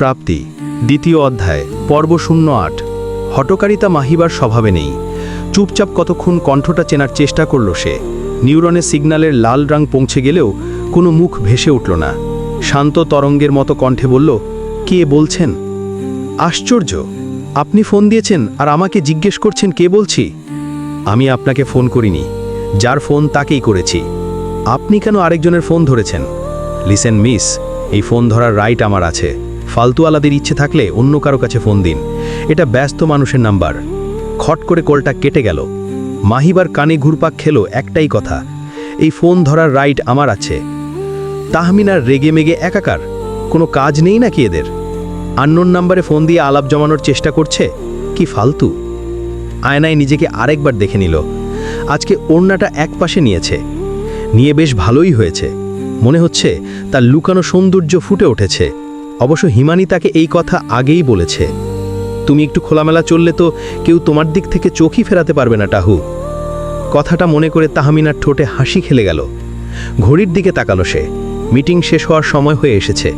প্রাপ্তি, দ্বিতীয় অধ্যায়, পর্ব শূন্য আট। হটকারিতা মাহিবার স্বভাবে নেই। চুপচাপ কতক্ষণ কণ্ঠটা চেনার চেষ্টা করল সে। নিউরনের সিগন্যালের লাল রং পৌঁছে গেলেও কোনো মুখ ভেসে উঠল না। শান্ত তরঙ্গের মতো কণ্ঠে বলল, কে বলছেন? আশ্চর্য! আপনি ফোন দিয়েছেন আর আমাকে জিজ্ঞেস করছেন কে বলছি? আমি আপনাকে ফোন করিনি। যার ফোন তাকেই করেছি। আপনি কেন আরেকজনের ফোন ধরেছেন? লিসেন মিস, এই ফোন ধরার রাইট আমার আছে। ফালতুওয়ালাদের ইচ্ছে থাকলে অন্য কারও কাছে ফোন দিন। এটা ব্যস্ত মানুষের নাম্বার। খট করে কলটা কেটে গেল। মাহিবার কানে ঘুরপাক খেলো একটাই কথা, এই ফোন ধরার রাইট আমার আছে। তাহমিনার রেগে মেগে একাকার, কোনো কাজ নেই নাকি এদের? আন্নোন নাম্বারে ফোন দিয়ে আলাপ জমানোর চেষ্টা করছে? কি ফালতু? আয়নায় নিজেকে আরেকবার দেখে নিল। আজকে ওড়নাটা এক পাশে নিয়েছে। নিয়ে বেশ ভালোই হয়েছে। মনে হচ্ছে তার লুকানো সৌন্দর্য ফুটে উঠেছে। অবশ্য হিমানি তাকে এই কথা আগেই বলেছে। তুমি একটু খোলামেলা চললে তো কেউ তোমার দিক থেকে চোখই ফেরাতে পারবে না, টাহু। কথাটা মনে করে তাহমিনার ঠোঁটে হাসি খেলে গেল। ঘড়ির দিকে তাকালো সে। মিটিং শেষ হওয়ার সময় হয়ে এসেছে।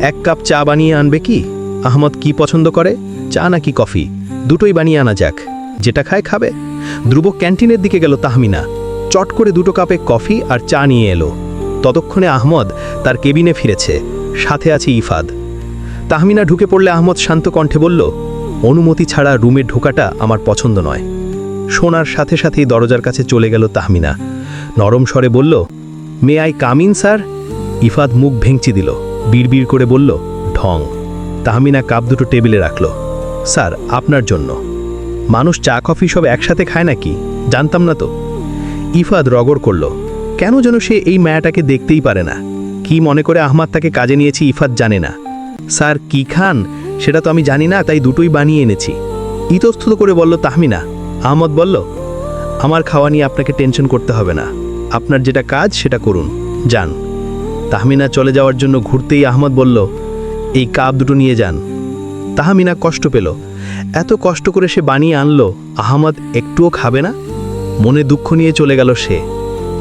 এক কাপ চা বানিয়ে আনবে কি? আহমদ কি পছন্দ করে? চা নাকি কফি? দুটোই বানিয়ে আনা যাক। যেটা খায় খাবে। ধ্রুব ক্যান্টিনের দিকে গেল তাহমিনা। চট করে দুটো কাপে কফি আর চা নিয়ে এলো। ততক্ষণে আহমদ তার কেবিনে ফিরেছে। সাথে আছে ইফাদ। তাহমিনা ঢুকে পড়লে আহমদ শান্ত কণ্ঠে বলল, অনুমতি ছাড়া রুমে ঢোকাটা আমার পছন্দ নয়। শোনার সাথে সাথেই দরজার কাছে চলে গেল তাহমিনা। নরম স্বরে বলল, may I come in sir? Ifad মুখ ভেঙচি দিল, বিড়বিড় করে বলল, ঢং। তাহমিনা কাপ দুটো টেবিলে রাখল, স্যার, আপনার জন্য। মানুষ চা, কফি সব একসাথে খায় নাকি? জানতাম না তো। ইফাদ রগড় করল, কেন যেন সে এই মায়াটাকে দেখতেই পারে না? কি মনে করে আহমাদ তাকে কাজে নিয়েছি ইফাদ জানে না। স্যার কি খান? সেটা তো আমি জানি না, তাই দুটোই বানিয়ে এনেছি। ইতস্তত করে বলল, তাহমিনা, আহমদ বলল, আমার খাওয়া নিয়ে আপনাকে টেনশন করতে হবে না। আপনার যেটা কাজ, সেটা করুন। যান। তাহমিনা চলে যাওয়ার জন্য ঘুরতেই আহমদ বলল, এই কাপ দুটো নিয়ে যান। তাহমিনা কষ্ট পেল। এত কষ্ট করে সে বানিয়ে আনলো, আহমদ একটুও খাবে না? মনে দুঃখ নিয়ে চলে গেল সে।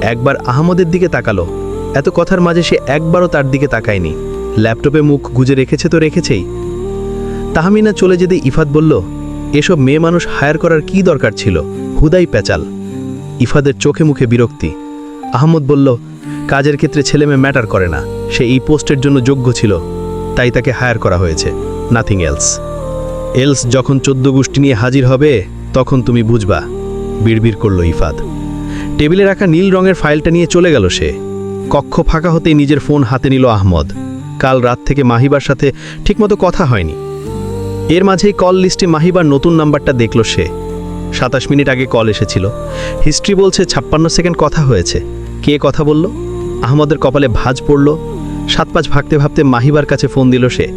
একবার আহমদের দিকে তাকালো। এত কথার মাঝে সে একবারও তার দিকে তাকায়নি। ল্যাপটপে মুখ গুজে রেখেছে তো রেখেছেই। তাহমিনা চলে যেতে ইফাত বলল, এসব মেয়ে মানুষ হায়ার করার কি দরকার ছিল? হুদাই প্যাচাল। ইফাদের চোখে মুখে বিরক্তি। আহমদ বলল, কাজের ক্ষেত্রে ছেলে মেয়ে ম্যাটার করে না। সে এই পোস্টের জন্য যোগ্য ছিল। তাই তাকে হায়ার করা হয়েছে। নাথিং এলস এলস যখন চোদ্দ গোষ্ঠী নিয়ে হাজির হবে, তখন তুমি বুঝবা। বিড়বিড় করল ইফাদ। টেবিলে রাখা নীল রঙের ফাইলটা নিয়ে চলে গেল সে। কক্ষ ফাঁকা হতেই নিজের ফোন হাতে নিল আহমদ। কাল রাত থেকে মাহিবার সাথে ঠিকমতো কথা হয়নি। এর মাঝেই কল লিস্টে মাহিবার নতুন নাম্বারটা দেখল সে। সাতাশ মিনিট আগে কল এসেছিল। হিস্ট্রি বলছে ছাপ্পান্ন সেকেন্ড কথা হয়েছে। কে কথা বলল? আহমদের কপালে ভাঁজ পড়ল। সাত পাঁচ ভাবতে ভাবতে মাহিবার কাছে ফোন দিল সে।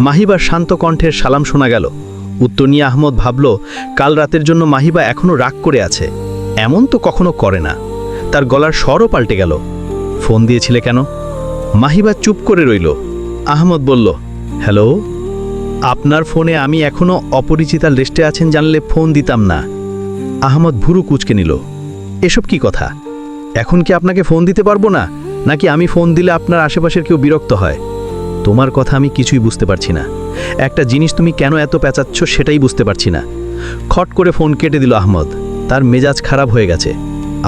মাহিবার শান্ত কণ্ঠের সালাম শোনা গেল। উত্তর নিয়ে আহমদ ভাবল, কাল রাতের জন্য মাহিবা এখনও রাগ করে আছে। এমন তো কখনো করে না। তার গলার স্বরও পাল্টে গেল। ফোন দিয়েছিলে কেন? মাহিবা চুপ করে রইল। আহমদ বলল, হ্যালো, আপনার ফোনে আমি এখনও অপরিচিতার লিস্টে আছেন জানলে ফোন দিতাম না। আহমদ ভুরু কুচকে নিল, এসব কি কথা? এখন কি আপনাকে ফোন দিতে পারব না? নাকি আমি ফোন দিলে আপনার আশেপাশের কেউ বিরক্ত হয়? তোমার কথা আমি কিছুই বুঝতে পারছি না। একটা জিনিস তুমি কেন এত পেঁচাচ্ছ সেটাই বুঝতে পারছি না। খট করে ফোন কেটে দিল আহমদ, তার মেজাজ খারাপ হয়ে গেছে।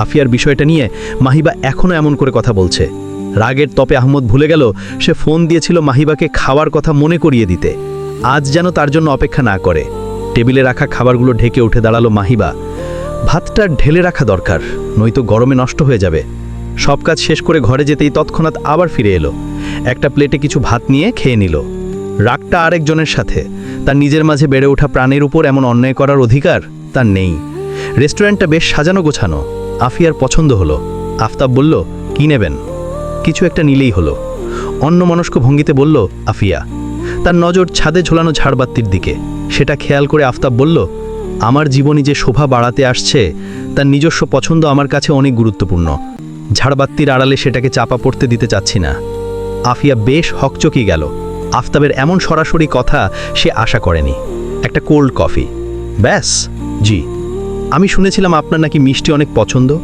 আফিয়ার বিষয়টা নিয়ে মাহিবা এখনও এমন করে কথা বলছে। রাগের তপে আহমদ ভুলে গেল, সে ফোন দিয়েছিল মাহিবাকে খাওয়ার কথা মনে করিয়ে দিতে। আজ যেন তার জন্য অপেক্ষা না করে। টেবিলে রাখা খাবারগুলো ঢেকে উঠে দাঁড়াল মাহিবা। ভাতটা ঢেলে রাখা দরকার, নয়তো গরমে নষ্ট হয়ে যাবে। সব কাজ শেষ করে ঘরে যেতেই তৎক্ষণাৎ আবার ফিরে এলো। একটা প্লেটে কিছু ভাত নিয়ে খেয়ে নিল। রাগটা আরেকজনের সাথে। তার নিজের মাঝে বেড়ে ওঠা প্রাণের উপর এমন অন্যায় করার অধিকার তার নেই। রেস্টুরেন্টটা বেশ সাজানো গোছানো। আফিয়ার পছন্দ হলো। আফতাব বলল, কি নেবেন? কিছু একটা নিলেই হলো। অন্যমনস্ক ভঙ্গিতে বলল, আফিয়া, তার নজর ছাদে ঝোলানো ঝাড়বাতির দিকে। সেটা খেয়াল করে আফতাব বলল, আমার জীবনে যে শোভা বাড়াতে আসছে, তার নিজস্ব পছন্দ আমার কাছে অনেক গুরুত্বপূর্ণ। ঝাড়বাতির আড়ালে সেটাকে চাপা পড়তে দিতে চাচ্ছি না। আফিয়া বেশ হকচকি গেল। আফতাবের এমন সরাসরি কথা সে আশা করেনি। একটা কোল্ড কফি। ব্যাস, জি। আমি শুনেছিলাম আপনার নাকি মিষ্টি অনেক পছন্দ।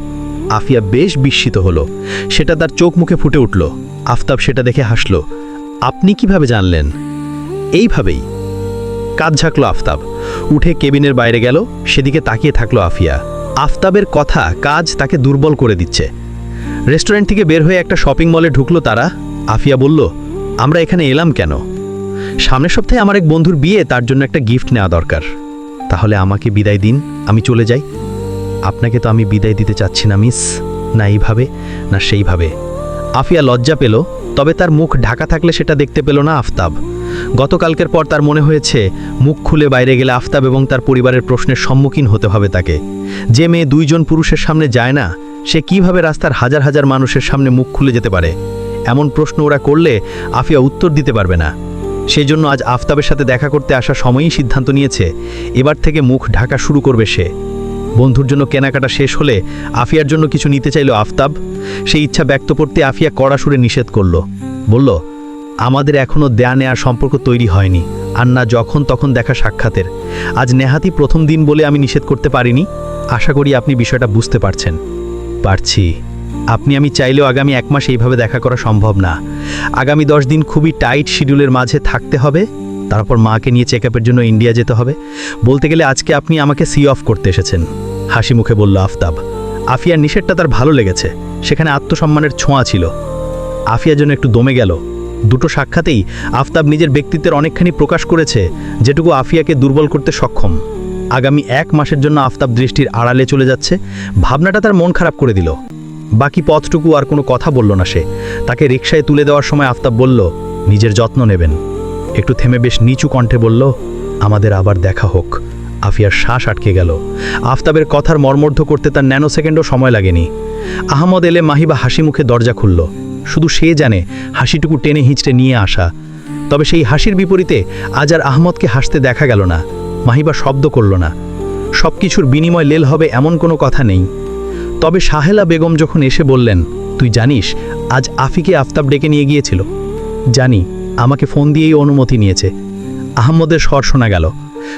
আফিয়া বেশ বিস্মিত হলো। সেটা তার চোখ মুখে ফুটে উঠল। আফতাব সেটা দেখে হাসল। আপনি কীভাবে জানলেন? এইভাবেই। কাজ ঝাঁকলো আফতাব। উঠে কেবিনের বাইরে গেল, সেদিকে তাকিয়ে থাকল আফিয়া। আফতাবের কথা কাজ তাকে দুর্বল করে দিচ্ছে। রেস্টুরেন্ট থেকে বের হয়ে একটা শপিং মলে ঢুকলো তারা। আফিয়া বলল, আমরা এখানে এলাম কেন? সামনের সপ্তাহে আমার এক বন্ধুর বিয়ে, তার জন্য একটা গিফট নেওয়া দরকার। তাহলে আমাকে বিদায় দিন, আমি চলে যাই। আপনাকে তো আমি বিদায় দিতে চাচ্ছি না, মিস। না এইভাবে, না সেইভাবে। আফিয়া লজ্জা পেল, তবে তার মুখ ঢাকা থাকলে সেটা দেখতে পেল না আফতাব। গতকালকের পর তার মনে হয়েছে, মুখ খুলে বাইরে গেলে আফতাব এবং তার পরিবারের প্রশ্নের সম্মুখীন হতে হবে তাকে। যে মেয়ে দুইজন পুরুষের সামনে যায় না, সে কীভাবে রাস্তার হাজার হাজার মানুষের সামনে মুখ খুলে যেতে পারে? এমন প্রশ্ন ওরা করলে আফিয়া উত্তর দিতে পারবে না। সেই জন্য আজ আফতাবের সাথে দেখা করতে আসা সময়ই সিদ্ধান্ত নিয়েছে, এবার থেকে মুখ ঢাকা শুরু করবে সে। বন্ধুর জন্য কেনাকাটা শেষ হলে আফিয়ার জন্য কিছু নিতে চাইল আফতাব। সেই ইচ্ছা ব্যক্ত করতে আফিয়া কড়া সুরে নিষেধ করল। বলল, আমাদের এখনও দেয়া নেয়ার সম্পর্ক তৈরি হয়নি। আর না যখন তখন দেখা সাক্ষাতের। আজ নেহাতি প্রথম দিন বলে আমি নিষেধ করতে পারিনি। আশা করি আপনি বিষয়টা বুঝতে পারছেন। পারছি। আপনি আমি চাইলেও আগামী এক মাস এইভাবে দেখা করা সম্ভব না। আগামী দশ দিন খুবই টাইট শিডিউলের মাঝে থাকতে হবে। তারপর মাকে নিয়ে চেক জন্য ইন্ডিয়া যেতে হবে। বলতে গেলে আজকে আপনি আমাকে সি অফ করতে এসেছেন। হাসি মুখে বলল, আফতাব, আফিয়ার নিষেধটা তার ভালো লেগেছে। সেখানে আত্মসম্মানের ছোঁয়া ছিল। আফিয়া যেন একটু দমে গেল। দুটো সাক্ষাতেই আফতাব নিজের ব্যক্তিত্বের অনেকখানি প্রকাশ করেছে, যেটুকু আফিয়াকে দুর্বল করতে সক্ষম। আগামী এক মাসের জন্য আফতাব দৃষ্টির আড়ালে চলে যাচ্ছে। ভাবনাটা তার মন খারাপ করে দিল। বাকি পথটুকু আর কোনো কথা বলল না সে। তাকে রিকশায় তুলে দেওয়ার সময় আফতাব বলল, নিজের যত্ন নেবেন। একটু থেমে বেশ নিচু কণ্ঠে বলল, আমাদের আবার দেখা হোক। আফিয়ার শ্বাস আটকে গেল। আফতাবের কথার মর্মর্ধ করতে তার ন্যানো সেকেন্ডও সময় লাগেনি। আহমদ এলে মাহিবা হাসি মুখে দরজা খুলল। শুধু সে জানে, হাসিটুকু টেনে হিঁচড়ে নিয়ে আসা। তবে সেই হাসির বিপরীতে আজ আর আহমদকে হাসতে দেখা গেল না। মাহিবা শব্দ করল না। সব কিছুর বিনিময় লেল হবে এমন কোনো কথা নেই। তবে সাহেলা বেগম যখন এসে বললেন, তুই জানিস, আজ আফিকে আফতাব ডেকে নিয়ে গিয়েছিল। জানি, আমাকে ফোন দিয়েই অনুমতি নিয়েছে। আহম্মদের স্বর শোনা গেল।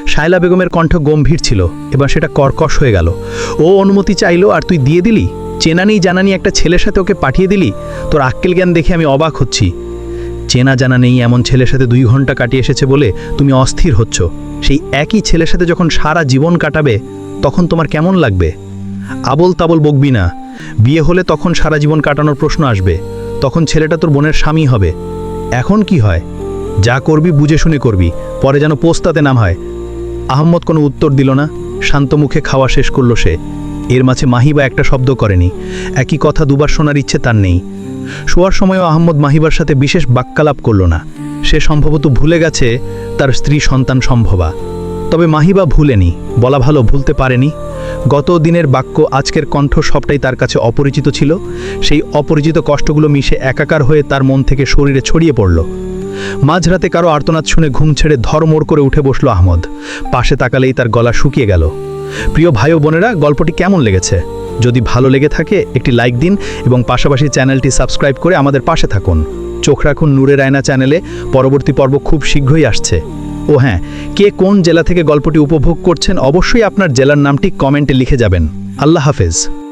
শায়লা বেগমের কণ্ঠ গম্ভীর ছিল, এবার সেটা কর্কশ হয়ে গেল। ও অনুমতি চাইলো, আর তুই দিয়ে দিলি? চেনা নেই জানা একটা ছেলের সাথে ওকে পাঠিয়ে দিলি? তোর আক্কেল জ্ঞান দেখে আমি অবাক হচ্ছি। চেনা জানা নেই এমন ছেলের সাথে দুই ঘণ্টা কাটিয়ে এসেছে বলে তুমি অস্থির হচ্ছ। সেই একই ছেলের সাথে যখন সারা জীবন কাটাবে, তখন তোমার কেমন লাগবে? আবল তাবল বকবি না। বিয়ে হলে তখন সারা জীবন কাটানোর প্রশ্ন আসবে। তখন ছেলেটা তোর বোনের স্বামী হবে। এখন কি হয়? যা করবি, বুঝে শুনে করবি। পরে যেন পোস্তাতে নাম হয়। আহম্মদ কোনো উত্তর দিল না, শান্ত মুখে খাওয়া শেষ করল সে। এর মাঝে মাহিবা একটা শব্দ করেনি। একই কথা দুবার শোনার ইচ্ছে তার নেই। শোয়ার সময়ও আহম্মদ মাহিবার সাথে বিশেষ বাক্যালাপ করল না। সে সম্ভবত ভুলে গেছে তার স্ত্রী সন্তান সম্ভবা। তবে মাহিবা ভুলেনি, বলা ভালো ভুলতে পারেনি। গত দিনের বাক্য আজকের কণ্ঠ সবটাই তার কাছে অপরিচিত ছিল। সেই অপরিচিত কষ্টগুলো মিশে একাকার হয়ে তার মন থেকে শরীরে ছড়িয়ে পড়ল। মাঝরাতে কারও আর্তনাদ শুনে ঘুম ছেড়ে ধরমোড় করে উঠে বসল আহমদ। পাশে তাকালেই তার গলা শুকিয়ে গেল। প্রিয় ভাই ও বোনেরা, গল্পটি কেমন লেগেছে? যদি ভালো লেগে থাকে, একটি লাইক দিন এবং পাশাপাশি চ্যানেলটি সাবস্ক্রাইব করে আমাদের পাশে থাকুন। চোখ রাখুন নূরের আয়না চ্যানেলে, পরবর্তী পর্ব খুব শীঘ্রই আসছে। ও হ্যাঁ কে কোন জেলা থেকে গল্পটি উপভোগ করছেন অবশ্যই আপনার জেলার নামটি কমেন্টে লিখে যাবেন। আল্লাহ হাফেজ।